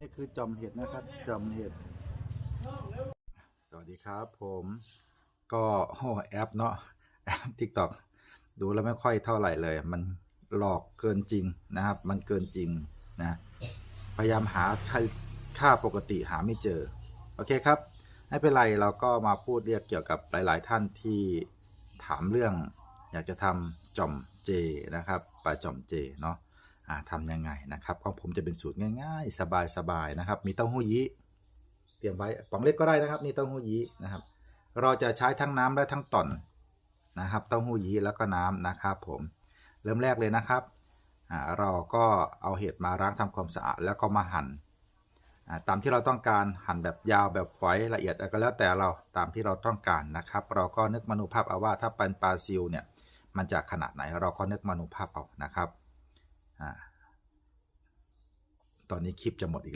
นี่คือจอมเห็ดนะครับ จอมเห็ด สวัสดีครับผมก็โอ้แอปเนาะแอป TikTok ดูแล้วไม่ค่อยเท่าไหร่เลย มันหลอกเกินจริงนะครับ มันเกินจริงนะ พยายามหาค่าคาปกติหาไม่เจอ โอเคครับ ไม่เป็นไรเราก็มาพูดเรียกเกี่ยวกับหลาย ๆ ท่านที่ถามเรื่อง อยากจะทำจอมเจนะครับปลาจอมเจเนาะ ทำยังไงนะครับของผมจะเป็นสูตรง่าย ๆ สบายๆนะครับ มีเต้าหู้ยี้เตรียมไว้ป๋องเล็กก็ได้นะครับ นี่เต้าหู้ยี้นะครับ เราจะใช้ทั้งน้ำและทั้งต่อนนะครับ เต้าหู้ยี้แล้วก็น้ำนะครับ ผมเริ่มแรกเลยนะครับเราก็เอาเห็ดมาล้างทำความสะอาดแล้วก็มาหั่นอ่าตามที่เราต้องการหั่นแบบยาวแบบฝอยละเอียดก็แล้วแต่เราตามที่เราต้องการนะครับ เราก็นึกมโนภาพเอาว่าถ้าเป็นปลาซิลเนี่ยมันจะขนาดไหนเราก็นึกมโนภาพเอานะครับ ตอนนี้คลิปจะหมดอีก